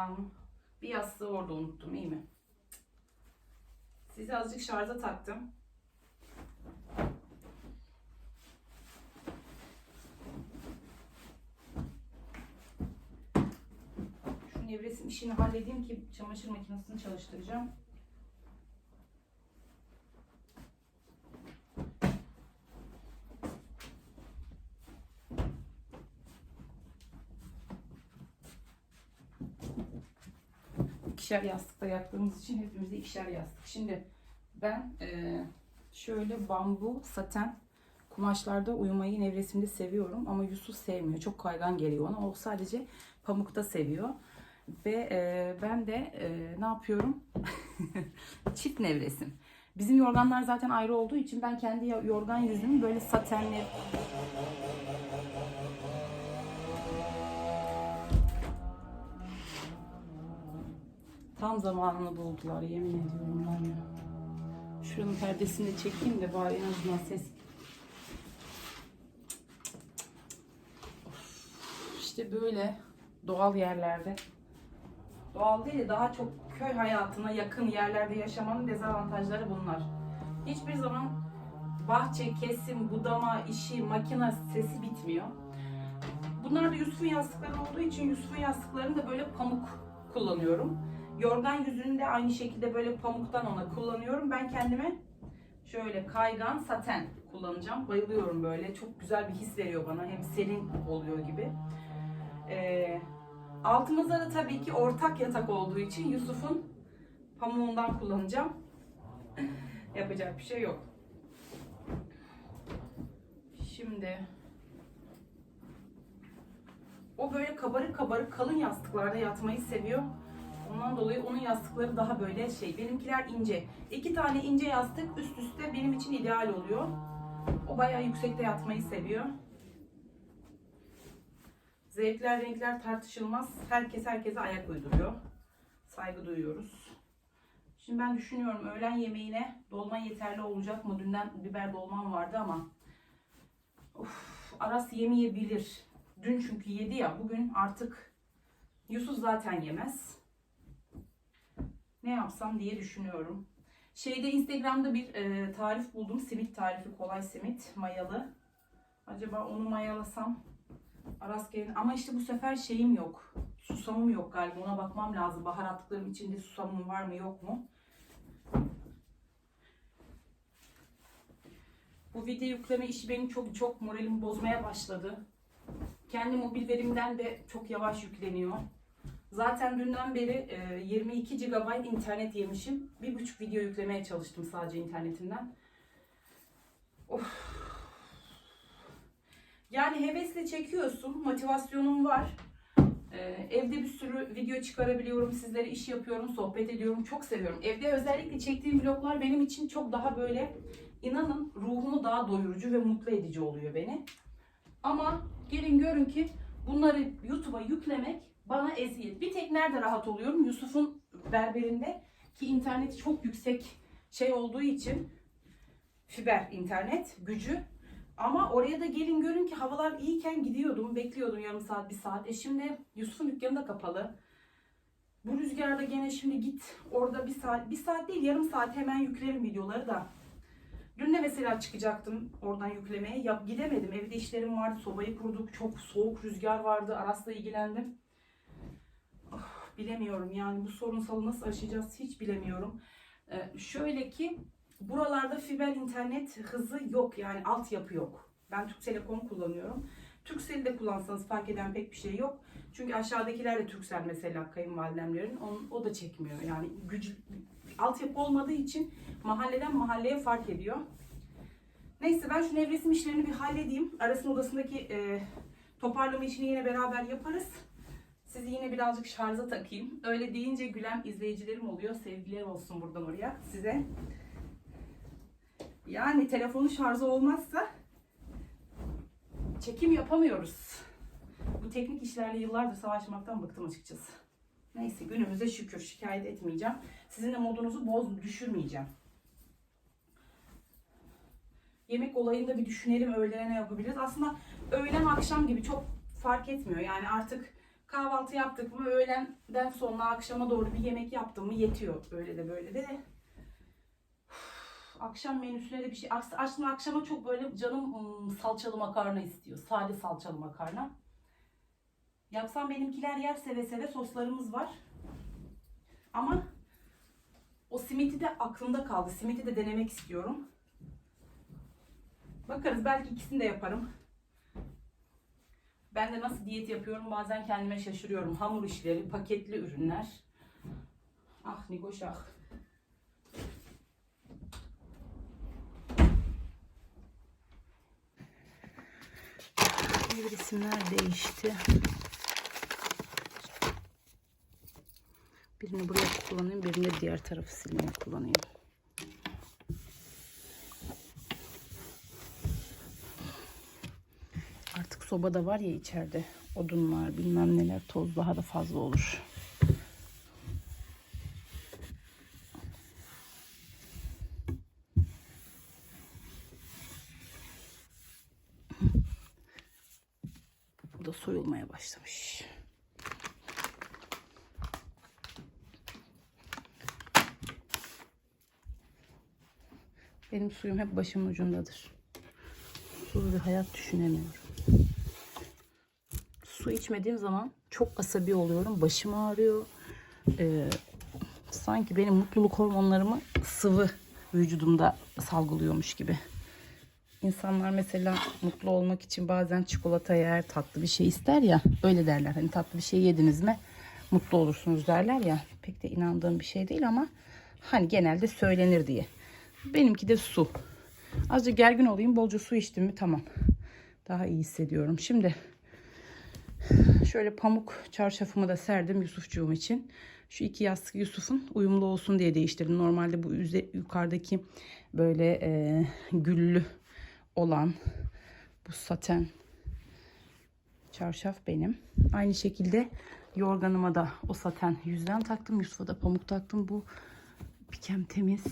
Tamam. Bir yastığı orada unuttum iyi mi? Sizi azıcık şarja taktım. Şu nevresim işini halledeyim ki çamaşır makinesini çalıştıracağım. İkişer yastıkta yattığımız için hepimize ikişer yastık. Şimdi ben eee, şöyle bambu, saten kumaşlarda uyumayı nevresimde seviyorum ama Yusuf sevmiyor. Çok kaygan geliyor ona. O sadece pamukta seviyor. Ve eee, ben de eee, ne yapıyorum? Çift nevresim. Bizim yorganlar zaten ayrı olduğu için ben kendi yorgan yüzümü böyle satenli Tam zamanını buldular yemin ediyorum ben ya. Şuranın perdesini de çekeyim de bari en azından ses. Of, İşte böyle doğal yerlerde. Doğal değil de daha çok köy hayatına yakın yerlerde yaşamanın dezavantajları bunlar. Hiçbir zaman bahçe, kesim, budama, işi, makine sesi bitmiyor. Bunlar da Yusuf'un yastıkları olduğu için Yusuf'un yastıklarını da böyle pamuk kullanıyorum. Yorgan yüzünü de aynı şekilde böyle pamuktan ona kullanıyorum. Ben kendime şöyle kaygan saten kullanacağım. Bayılıyorum böyle. Çok güzel bir his veriyor bana. Hem serin oluyor gibi. Ee, altımızda da tabii ki ortak yatak olduğu için Yusuf'un pamuğundan kullanacağım. Yapacak bir şey yok. Şimdi o böyle kabarık kabarık kalın yastıklarda yatmayı seviyor. Ondan dolayı onun yastıkları daha böyle şey. Benimkiler ince. İki tane ince yastık üst üste benim için ideal oluyor. O bayağı yüksekte yatmayı seviyor. Zevkler, renkler tartışılmaz. Herkes herkese ayak uyduruyor. Saygı duyuyoruz. Şimdi ben düşünüyorum öğlen yemeğine dolma yeterli olacak mı? Dünden biber dolmam vardı ama of, Aras yemeyebilir. Dün çünkü yedi ya. Bugün artık Yusuf zaten yemez ne yapsam diye düşünüyorum. Şeyde Instagram'da bir e, tarif buldum. Simit tarifi. Kolay simit. Mayalı. Acaba onu mayalasam Aras gelin. Ama işte bu sefer şeyim yok. Susamım yok galiba. Ona bakmam lazım. Baharatlıklarım içinde susamım var mı yok mu? Bu video yükleme işi benim çok çok moralimi bozmaya başladı. Kendi mobil verimden de çok yavaş yükleniyor. Zaten dünden beri e, 22 GB internet yemişim. Bir buçuk video yüklemeye çalıştım sadece internetimden. Of. Yani hevesle çekiyorsun, motivasyonum var. E, evde bir sürü video çıkarabiliyorum, sizlere iş yapıyorum, sohbet ediyorum. Çok seviyorum. Evde özellikle çektiğim vloglar benim için çok daha böyle, inanın ruhumu daha doyurucu ve mutlu edici oluyor beni. Ama gelin görün ki bunları YouTube'a yüklemek bana eziyet. Bir tek nerede rahat oluyorum? Yusuf'un berberinde ki interneti çok yüksek şey olduğu için fiber internet gücü. Ama oraya da gelin görün ki havalar iyiyken gidiyordum. Bekliyordum yarım saat, bir saat. E şimdi Yusuf'un dükkanı da kapalı. Bu rüzgarda gene şimdi git orada bir saat, bir saat değil yarım saat hemen yüklerim videoları da. Dün de mesela çıkacaktım oradan yüklemeye. Yap, gidemedim. Evde işlerim vardı. Sobayı kurduk. Çok soğuk rüzgar vardı. Aras'la ilgilendim. Bilemiyorum yani bu sorunsalı nasıl aşacağız hiç bilemiyorum. Ee, şöyle ki buralarda fiber internet hızı yok yani altyapı yok. Ben Türk Telekom kullanıyorum. Turkcell'i de kullansanız fark eden pek bir şey yok. Çünkü aşağıdakiler de Turkcell mesela kayınvalidemlerin. Onun, o da çekmiyor yani gücü altyapı olmadığı için mahalleden mahalleye fark ediyor. Neyse ben şu nevresim işlerini bir halledeyim. Aras'ın odasındaki e, toparlama işini yine beraber yaparız. Sizi yine birazcık şarja takayım. Öyle deyince gülen izleyicilerim oluyor. Sevgiler olsun buradan oraya size. Yani telefonu şarjı olmazsa çekim yapamıyoruz. Bu teknik işlerle yıllardır savaşmaktan bıktım açıkçası. Neyse günümüze şükür şikayet etmeyeceğim. Sizin de modunuzu boz düşürmeyeceğim. Yemek olayında bir düşünelim öğlene ne yapabiliriz. Aslında öğlen akşam gibi çok fark etmiyor. Yani artık Kahvaltı yaptık mı öğlenden sonra akşama doğru bir yemek yaptım mı yetiyor. Öyle de böyle de. Akşam menüsüne de bir şey. As- Aslında akşama çok böyle canım ım, salçalı makarna istiyor. Sade salçalı makarna. Yapsam benimkiler yer seve seve soslarımız var. Ama o simiti de aklımda kaldı. Simiti de denemek istiyorum. Bakarız belki ikisini de yaparım. Ben de nasıl diyet yapıyorum bazen kendime şaşırıyorum. Hamur işleri, paketli ürünler. Ah Nigoş ah. Bir isimler değişti. Birini buraya kullanayım, birini diğer tarafı silmeye kullanayım. Artık soba da var ya içeride. Odunlar, bilmem neler, toz daha da fazla olur. Bu da soyulmaya başlamış. Benim suyum hep başımın ucundadır. Susuz bir hayat düşünemiyorum. Su içmediğim zaman çok asabi oluyorum. Başım ağrıyor. Ee, sanki benim mutluluk hormonlarımı sıvı vücudumda salgılıyormuş gibi. İnsanlar mesela mutlu olmak için bazen çikolata yer, tatlı bir şey ister ya. Öyle derler. Hani tatlı bir şey yediniz mi mutlu olursunuz derler ya. Pek de inandığım bir şey değil ama hani genelde söylenir diye. Benimki de su. Azıcık gergin olayım, bolca su içtim mi tamam. Daha iyi hissediyorum. Şimdi şöyle pamuk çarşafımı da serdim Yusufcuğum için. Şu iki yastık Yusuf'un uyumlu olsun diye değiştirdim. Normalde bu üze, yukarıdaki böyle e, güllü olan bu saten çarşaf benim. Aynı şekilde yorganıma da o saten yüzden taktım. Yusuf'a da pamuk taktım. Bu pikem temiz.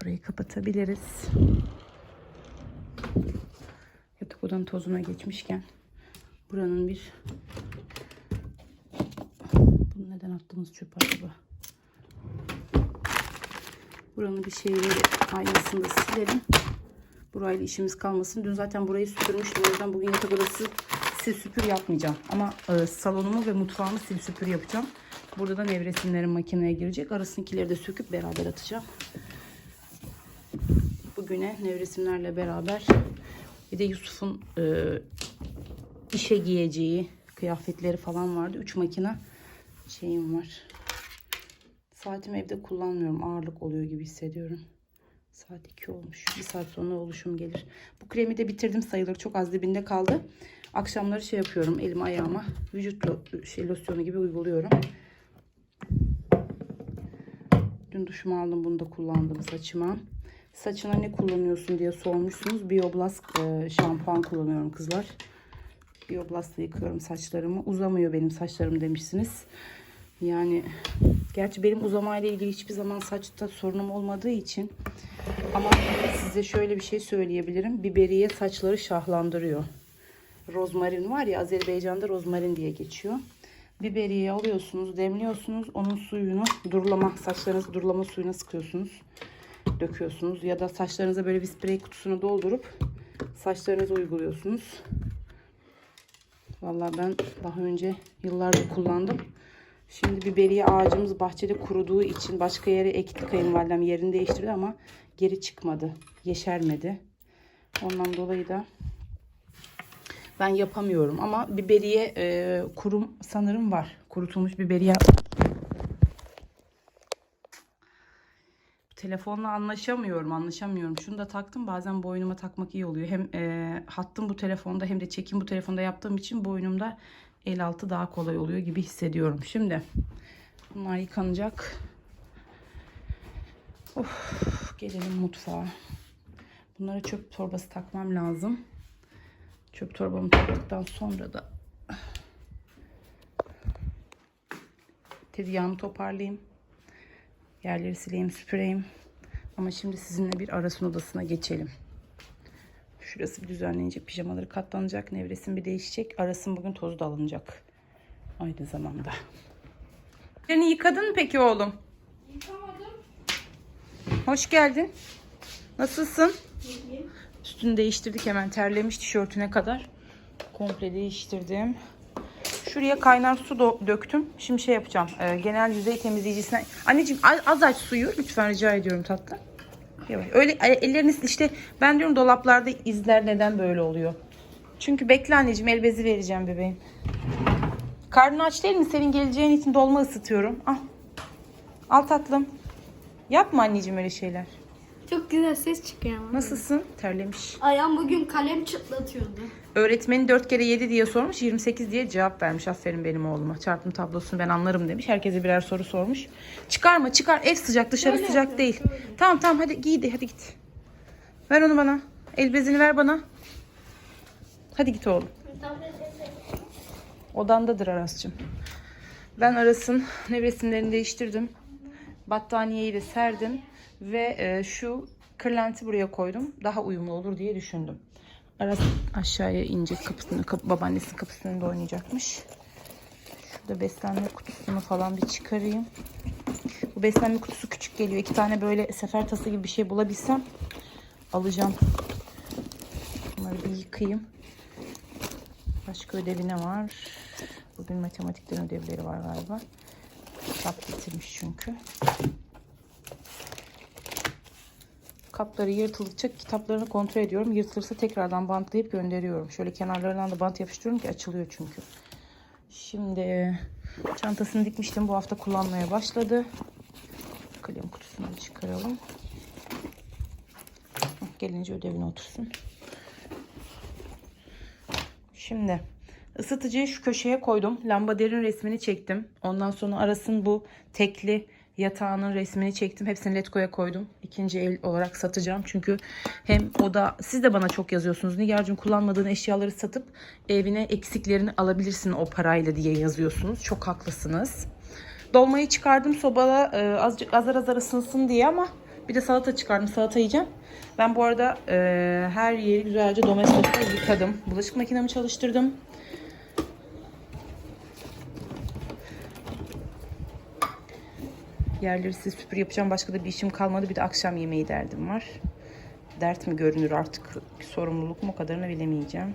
Burayı kapatabiliriz. Yatak odanın tozuna geçmişken buranın bir bunu neden attığımız çöp acaba? Buranın bir şeyleri aynasını da silelim. Burayla işimiz kalmasın. Dün zaten burayı süpürmüştüm. O yüzden bugün yatak odası sil süpür yapmayacağım. Ama e, salonumu ve mutfağımı sil süpür yapacağım. Burada da nevresimlerin makineye girecek. Arasındakileri de söküp beraber atacağım. Bugüne nevresimlerle beraber bir de Yusuf'un e, işe giyeceği kıyafetleri falan vardı. Üç makine şeyim var. Saatimi evde kullanmıyorum. Ağırlık oluyor gibi hissediyorum. Saat 2 olmuş. Bir saat sonra oluşum gelir. Bu kremi de bitirdim sayılır. Çok az dibinde kaldı. Akşamları şey yapıyorum. Elim ayağıma vücut lo- şey losyonu gibi uyguluyorum. Dün duşumu aldım. Bunu da kullandım saçıma. Saçına ne kullanıyorsun diye sormuşsunuz. Bioblast e, şampuan kullanıyorum kızlar. Bioblast'la yıkıyorum saçlarımı. Uzamıyor benim saçlarım demişsiniz. Yani gerçi benim uzamayla ilgili hiçbir zaman saçta sorunum olmadığı için ama size şöyle bir şey söyleyebilirim. Biberiye saçları şahlandırıyor. Rozmarin var ya Azerbaycan'da rozmarin diye geçiyor. Biberiyeyi alıyorsunuz, demliyorsunuz. Onun suyunu durulama, saçlarınızı durulama suyuna sıkıyorsunuz. Döküyorsunuz ya da saçlarınıza böyle bir sprey kutusuna doldurup saçlarınıza uyguluyorsunuz. Vallahi ben daha önce yıllardır kullandım. Şimdi biberiye ağacımız bahçede kuruduğu için başka yere ekti kayınvalidem yerini değiştirdi ama geri çıkmadı. Yeşermedi. Ondan dolayı da ben yapamıyorum ama biberiye e, kurum sanırım var. Kurutulmuş biberiye. Telefonla anlaşamıyorum, anlaşamıyorum. Şunu da taktım. Bazen boynuma takmak iyi oluyor. Hem e, hattım bu telefonda hem de çekim bu telefonda yaptığım için boynumda el altı daha kolay oluyor gibi hissediyorum. Şimdi bunlar yıkanacak. Of, gelelim mutfağa. Bunlara çöp torbası takmam lazım. Çöp torbamı taktıktan sonra da tezgahımı toparlayayım. Yerleri sileyim, süpüreyim. Ama şimdi sizinle bir Aras'ın odasına geçelim. Şurası bir düzenlenecek. Pijamaları katlanacak. Nevresim bir değişecek. Aras'ın bugün tozu da alınacak. aynı zamanda. Seni yıkadın mı peki oğlum? Yıkamadım. Hoş geldin. Nasılsın? Üstünü değiştirdik hemen terlemiş tişörtüne kadar. Komple değiştirdim. Şuraya kaynar su döktüm. Şimdi şey yapacağım. e, genel yüzey temizleyicisine. Anneciğim az, aç suyu. Lütfen rica ediyorum tatlım. Yavaş. Öyle e, elleriniz işte ben diyorum dolaplarda izler neden böyle oluyor. Çünkü bekle anneciğim el bezi vereceğim bebeğim. Karnın aç değil mi? Senin geleceğin için dolma ısıtıyorum. Al. Al tatlım. Yapma anneciğim öyle şeyler. Çok güzel ses çıkıyor ama. Nasılsın? Terlemiş. Ayağım bugün kalem çıtlatıyordu. Öğretmeni 4 kere 7 diye sormuş. 28 diye cevap vermiş. Aferin benim oğluma. Çarpım tablosunu ben anlarım demiş. Herkese birer soru sormuş. Çıkarma çıkar. Ev sıcak dışarı Böyle sıcak yapıyorum, değil. şöyle. Tamam tamam hadi giy de hadi git. Ver onu bana. El bezini ver bana. Hadi git oğlum. Odandadır Aras'cığım. Ben Aras'ın nevresimlerini değiştirdim. Battaniyeyi de serdim. Ve e, şu kırlenti buraya koydum. Daha uyumlu olur diye düşündüm. Aras aşağıya inecek kapısını, kapı, babaannesinin kapısının önünde oynayacakmış. Şurada beslenme kutusunu falan bir çıkarayım. Bu beslenme kutusu küçük geliyor. İki tane böyle sefer tası gibi bir şey bulabilsem alacağım. Bunları bir yıkayayım. Başka ödevi ne var? Bugün matematikten ödevleri var galiba. Kitap bitirmiş çünkü. Kapları yırtıldıkça kitaplarını kontrol ediyorum. Yırtılırsa tekrardan bantlayıp gönderiyorum. Şöyle kenarlarından da bant yapıştırıyorum ki açılıyor çünkü. Şimdi çantasını dikmiştim. Bu hafta kullanmaya başladı. Kalem kutusunu çıkaralım. Gelince ödevine otursun. Şimdi ısıtıcıyı şu köşeye koydum. Lambaderin resmini çektim. Ondan sonra arasın bu tekli yatağının resmini çektim. Hepsini Letgo'ya koydum. İkinci el olarak satacağım. Çünkü hem o da siz de bana çok yazıyorsunuz. Nigar'cığım kullanmadığın eşyaları satıp evine eksiklerini alabilirsin o parayla diye yazıyorsunuz. Çok haklısınız. Dolmayı çıkardım sobala e, azıcık azar azar ısınsın diye ama bir de salata çıkardım. Salata yiyeceğim. Ben bu arada e, her yeri güzelce domestosla yıkadım. Bulaşık makinemi çalıştırdım. Yerleri size süpür yapacağım. Başka da bir işim kalmadı. Bir de akşam yemeği derdim var. Dert mi görünür artık? Sorumluluk mu o kadarını bilemeyeceğim.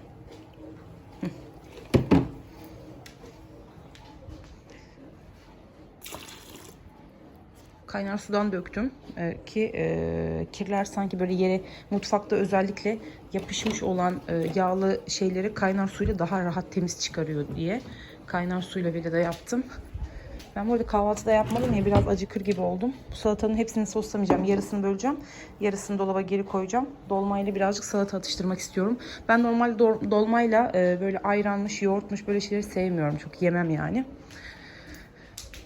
kaynar sudan döktüm Ee, ki e, kirler sanki böyle yere mutfakta özellikle yapışmış olan e, yağlı şeyleri kaynar suyla daha rahat temiz çıkarıyor diye kaynar suyla bile de yaptım. Ben bu arada kahvaltıda yapmadım ya biraz acıkır gibi oldum. Bu salatanın hepsini soslamayacağım. Yarısını böleceğim. Yarısını dolaba geri koyacağım. Dolmayla birazcık salata atıştırmak istiyorum. Ben normal do- dolmayla e, böyle ayranmış, yoğurtmuş böyle şeyleri sevmiyorum. Çok yemem yani.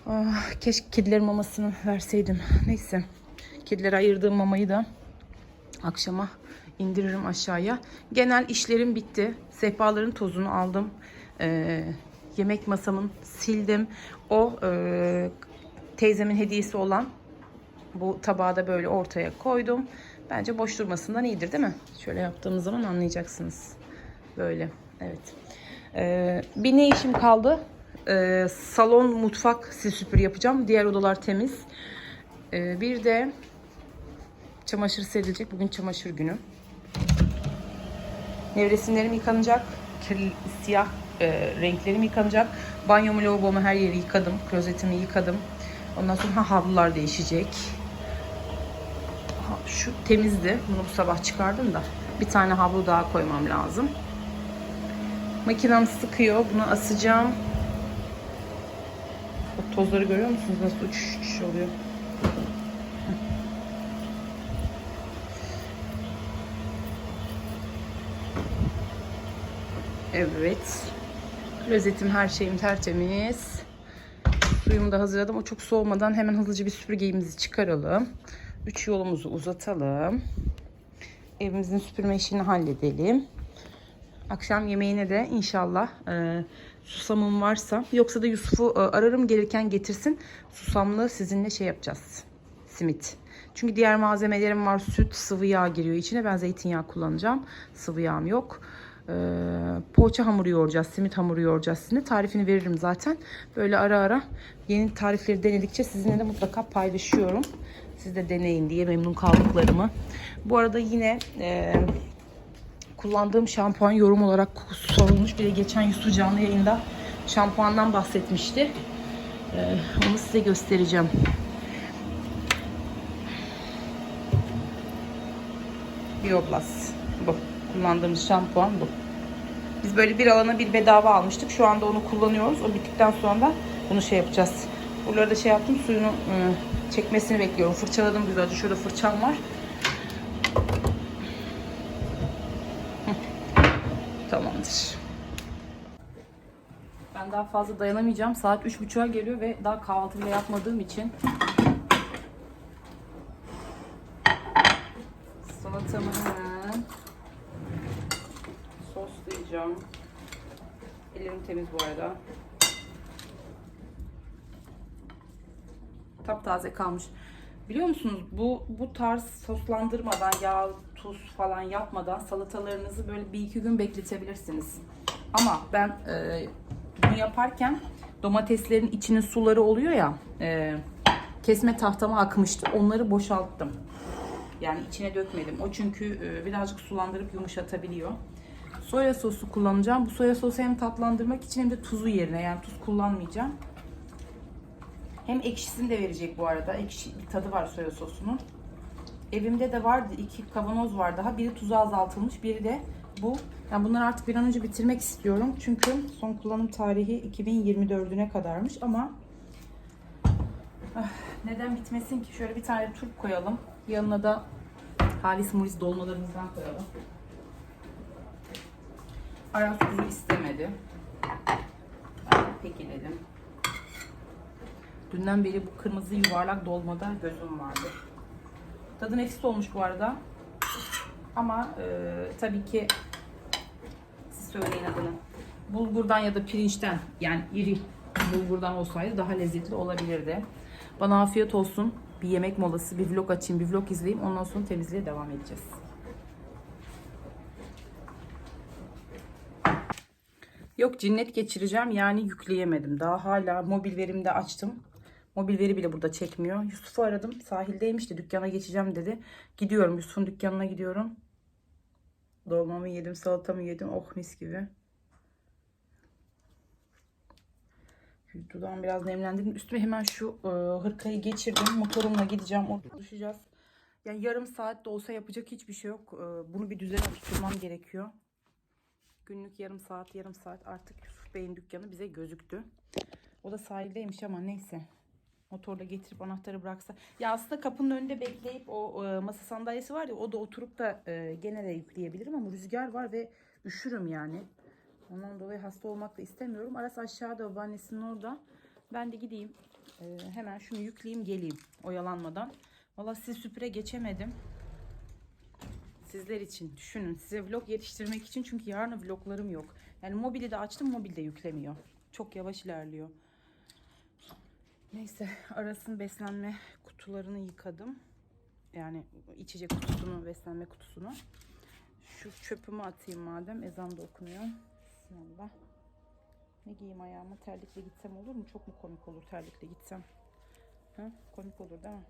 Ah, keşke kedilerin mamasını verseydim. Neyse. Kedilere ayırdığım mamayı da akşama indiririm aşağıya. Genel işlerim bitti. Sehpaların tozunu aldım. Ee, yemek masamın sildim. O e, teyzemin hediyesi olan bu tabağı da böyle ortaya koydum. Bence boş durmasından iyidir değil mi? Şöyle yaptığımız zaman anlayacaksınız. Böyle. Evet. Ee, bir ne işim kaldı? Ee, salon, mutfak sil süpür yapacağım. Diğer odalar temiz. Ee, bir de çamaşır serilecek. Bugün çamaşır günü. Nevresimlerim yıkanacak. Kirli, siyah e, renklerim yıkanacak. Banyomu, lavabomu her yeri yıkadım. Klozetimi yıkadım. Ondan sonra ha, havlular değişecek. Şu temizdi. Bunu bu sabah çıkardım da. Bir tane havlu daha koymam lazım. Makinem sıkıyor. Bunu asacağım. O tozları görüyor musunuz? Nasıl uçuş uçuş oluyor. Evet. Klozetim her şeyim tertemiz. Suyumu da hazırladım. O çok soğumadan hemen hızlıca bir süpürgemizi çıkaralım. Üç yolumuzu uzatalım. Evimizin süpürme işini halledelim. Akşam yemeğine de inşallah e, susamım varsa yoksa da Yusuf'u e, ararım gelirken getirsin. Susamlı sizinle şey yapacağız. Simit. Çünkü diğer malzemelerim var. Süt, sıvı yağ giriyor içine. Ben zeytinyağı kullanacağım. Sıvı yağım yok. E, poğaça hamuru yoğuracağız, simit hamuru yoğuracağız sizinle. Tarifini veririm zaten. Böyle ara ara yeni tarifleri denedikçe sizinle de mutlaka paylaşıyorum. Siz de deneyin diye memnun kaldıklarımı. Bu arada yine e, kullandığım şampuan yorum olarak sorulmuş. Bir de geçen Yusuf canlı yayında şampuandan bahsetmişti. E, onu size göstereceğim. Bioblast. Kullandığımız şampuan bu. Biz böyle bir alana bir bedava almıştık. Şu anda onu kullanıyoruz. O bittikten sonra da bunu şey yapacağız. Buraları da şey yaptım. Suyunu e, çekmesini bekliyorum. Fırçaladım güzelce. Şurada fırçam var. Tamamdır. Ben daha fazla dayanamayacağım. Saat 3.30'a geliyor ve daha kahvaltı bile yapmadığım için salatamı hemen soslayacağım. Ellerim temiz bu arada. Taptaze kalmış. Biliyor musunuz bu bu tarz soslandırmadan yağ, tuz falan yapmadan salatalarınızı böyle bir iki gün bekletebilirsiniz. Ama ben e, bunu yaparken domateslerin içinin suları oluyor ya e, kesme tahtama akmıştı. Onları boşalttım. Yani içine dökmedim. O çünkü e, birazcık sulandırıp yumuşatabiliyor. Soya sosu kullanacağım. Bu soya sosu hem tatlandırmak için hem de tuzu yerine yani tuz kullanmayacağım. Hem ekşisini de verecek bu arada. Ekşi bir tadı var soya sosunun. Evimde de vardı. iki kavanoz var daha. Biri tuzu azaltılmış. Biri de bu. Yani bunları artık bir an önce bitirmek istiyorum. Çünkü son kullanım tarihi 2024'üne kadarmış ama ah, neden bitmesin ki? Şöyle bir tane turp koyalım. Yanına da halis mulis dolmalarımızdan koyalım. Aras kuzu istemedi. Ben peki dedim. Dünden beri bu kırmızı yuvarlak dolmada gözüm vardı. Tadı nefis olmuş bu arada. Ama e, tabii ki siz söyleyin adını. Bulgurdan ya da pirinçten yani iri bulgurdan olsaydı daha lezzetli olabilirdi. Bana afiyet olsun. Bir yemek molası, bir vlog açayım, bir vlog izleyeyim. Ondan sonra temizliğe devam edeceğiz. Yok cinnet geçireceğim yani yükleyemedim. Daha hala mobil verimde açtım. Mobil veri bile burada çekmiyor. Yusuf'u aradım. Sahildeymiş de dükkana geçeceğim dedi. Gidiyorum Yusuf'un dükkanına gidiyorum. Dolmamı yedim, salatamı yedim. Oh mis gibi. Şu Dudağımı biraz nemlendirdim. Üstüme hemen şu e, hırkayı geçirdim. Motorumla gideceğim. Orada buluşacağız. Yani yarım saat de olsa yapacak hiçbir şey yok. E, bunu bir düzene tutturmam gerekiyor. Günlük yarım saat, yarım saat artık Bey'in dükkanı bize gözüktü. O da sahildeymiş ama neyse. Motorla getirip anahtarı bıraksa. Ya aslında kapının önünde bekleyip o e, masa sandalyesi var ya o da oturup da e, gene de yükleyebilirim ama rüzgar var ve üşürüm yani. Ondan dolayı hasta olmak da istemiyorum. Aras aşağıda babaannesinin orada. Ben de gideyim. e, hemen şunu yükleyeyim geleyim oyalanmadan. Valla sizi süpüre geçemedim sizler için düşünün. Size vlog yetiştirmek için çünkü yarın vloglarım yok. Yani mobili de açtım mobil de yüklemiyor. Çok yavaş ilerliyor. Neyse arasın beslenme kutularını yıkadım. Yani içecek kutusunu, beslenme kutusunu. Şu çöpümü atayım madem ezan da okunuyor. Bismillah. Ne giyeyim ayağıma terlikle gitsem olur mu? Çok mu komik olur terlikle gitsem? Ha? Komik olur değil mi?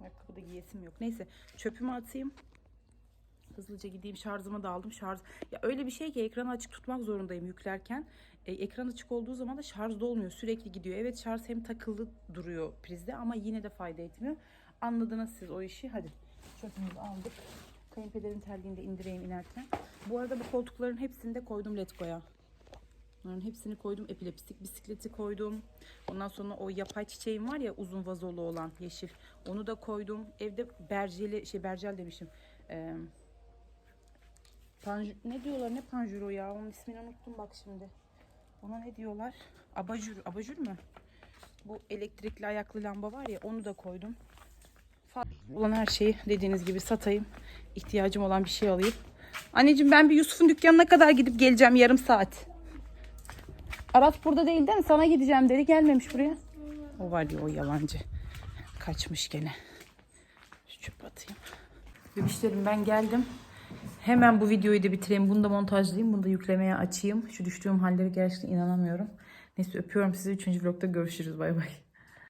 Ayakkabı da giyesim yok. Neyse çöpümü atayım. Hızlıca gideyim şarjımı da aldım. Şarj ya öyle bir şey ki ekranı açık tutmak zorundayım yüklerken. E, ekran açık olduğu zaman da şarj dolmuyor. Sürekli gidiyor. Evet şarj hem takılı duruyor prizde ama yine de fayda etmiyor. Anladınız siz o işi. Hadi çöpümüzü aldık. Kayınpederin terliğini de indireyim inerken. Bu arada bu koltukların hepsini de koydum Letgo'ya. Bunların hepsini koydum. Epilepsik bisikleti koydum. Ondan sonra o yapay çiçeğim var ya uzun vazolu olan yeşil. Onu da koydum. Evde berceli şey bercel demişim. Ee, panj- ne diyorlar ne panjuro ya? Onun ismini unuttum bak şimdi. Ona ne diyorlar? Abajur. Abajur mü? Bu elektrikli ayaklı lamba var ya onu da koydum. Olan her şeyi dediğiniz gibi satayım. İhtiyacım olan bir şey alayım. Anneciğim ben bir Yusuf'un dükkanına kadar gidip geleceğim yarım saat. Aras burada değil değil mi? Sana gideceğim dedi. Gelmemiş buraya. O var ya o yalancı. Kaçmış gene. Şu çöp atayım. Bebişlerim ben geldim. Hemen bu videoyu da bitireyim. Bunu da montajlayayım. Bunu da yüklemeye açayım. Şu düştüğüm halleri gerçekten inanamıyorum. Neyse öpüyorum sizi. Üçüncü vlogda görüşürüz. Bay bay.